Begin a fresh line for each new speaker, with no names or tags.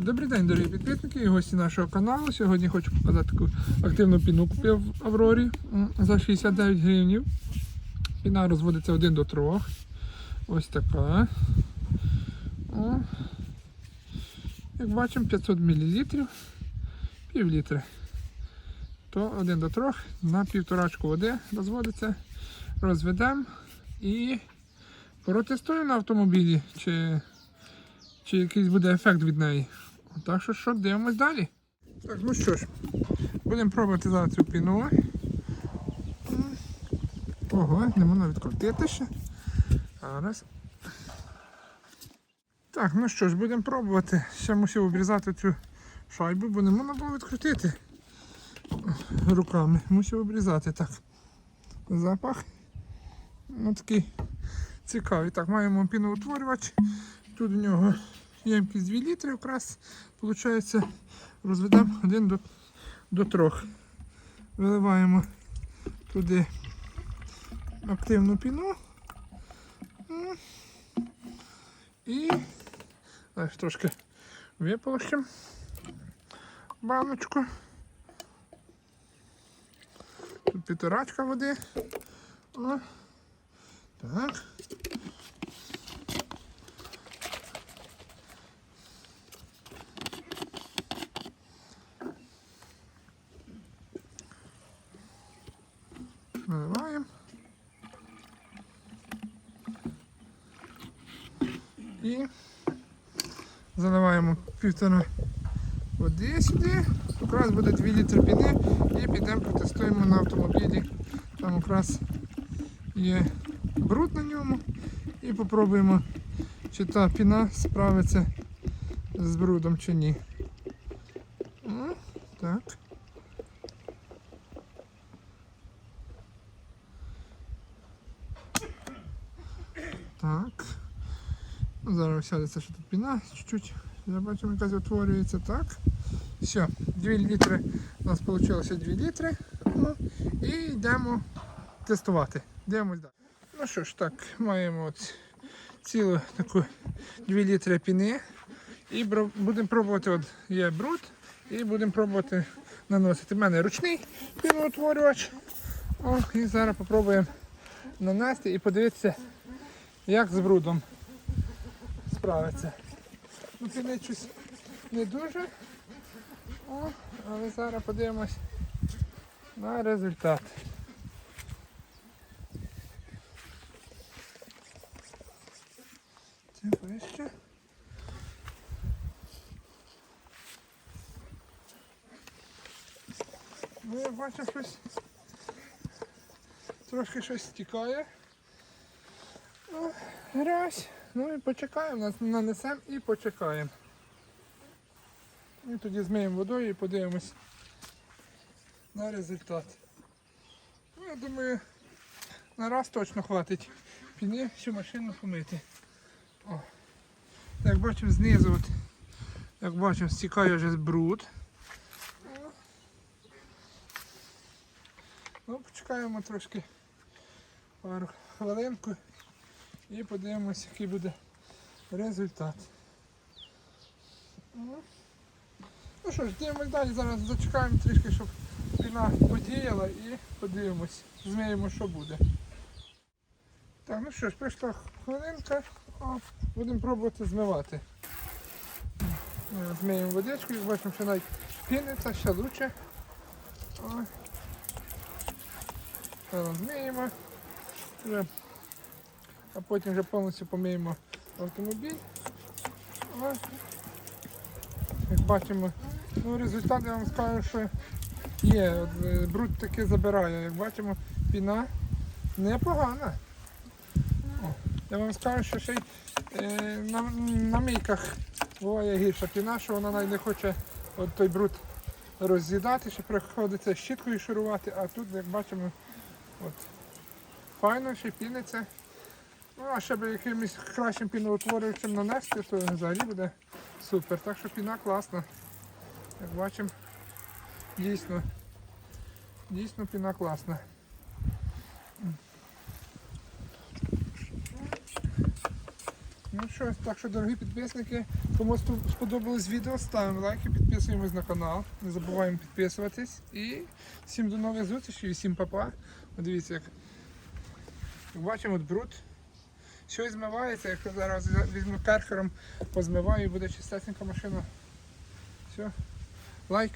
Добрий день, дорогі підписники і гості нашого каналу. Сьогодні хочу показати таку активну піну купив в Аврорі за 69 гривнів. Піна розводиться 1 до 3. Ось така. Як бачимо, 500 мл, пів літри. То 1 до 3 на півторачку води розводиться. Розведемо і протестую на автомобілі, чи чи якийсь буде ефект від неї. Так що що, дивимось далі. Так, ну що ж, будемо пробувати зараз цю піну. Ого, не можна відкрутити ще. Зараз. Так, ну що ж, будемо пробувати. Ще мусив обрізати цю шайбу, бо не можна було відкрутити руками. Мусив обрізати так. Запах. Ну такий цікавий. Так, маємо піноутворювач. Тут у нього ємкість 2 літри якраз. Получається, розведемо 1 до, до 3. Виливаємо туди активну піну. І ось трошки виполощимо баночку. Тут півторачка води. О. Так. І заливаємо півтора води сюди. Якраз буде 2 літри піни і підемо протестуємо на автомобілі. Там якраз є бруд на ньому. І попробуємо, чи та піна справиться з брудом чи ні. О, так. Так. Зараз сядеться, що тут піна чуть-чуть. Я бачу, якась утворюється. Так. Все, 2 літри. У нас вийшло 2 літри. Ну, і йдемо тестувати. Дивимось далі. Ну що ж, так, маємо цілу таку 2 літри піни. І будемо пробувати, от є бруд, і будемо пробувати наносити. У мене ручний піноутворювач. О, і зараз спробуємо нанести і подивитися, як з брудом справиться. Ну, піни щось не дуже. О, але зараз подивимось на результат. Це вище. Ну, я бачу щось. Трошки щось стікає. Ну, грязь. Ну і почекаємо, нас нанесемо і почекаємо. І тоді змиємо водою і подивимось на результат. Ну, я думаю, на раз точно хватить піни всю машину помити. О. Як бачимо знизу, от, як бачимо, стікає вже бруд. Ну, почекаємо трошки пару хвилинку і подивимось, який буде результат. Ну. Що ж, дивимось далі, зараз зачекаємо трішки, щоб піна подіяла і подивимось, зміємо, що буде. Так, ну що ж, прийшла хвилинка, будемо пробувати змивати. Зміємо водичку, як бачимо, що навіть піниться, ще лучше. О. А потім вже повністю помиємо автомобіль. О. Як бачимо, ну результат я вам скажу, що є. Е, бруд таки забирає. Як бачимо, піна непогана. О, Я вам скажу, що ще й е, на, на мийках буває гірша піна, що вона навіть не хоче от той бруд роз'їдати, що приходиться щіткою шурувати, а тут, як бачимо, от, файно ще піниться. Ну, а ще б якимось кращим піноутворюючим нанести, то взагалі буде супер. Так що піна класна. Як бачимо, дійсно, дійсно піна класна. Ну що, так що, дорогі підписники, кому сподобалось відео, ставимо лайки, підписуємось на канал. Не забуваємо підписуватись. І всім до нових зустрічей, всім па-па. Дивіться, як бачимо, от бруд. Щось змивається, якщо зараз візьму перхером, позмиваю і буде чистесенька машина. Все, лайк.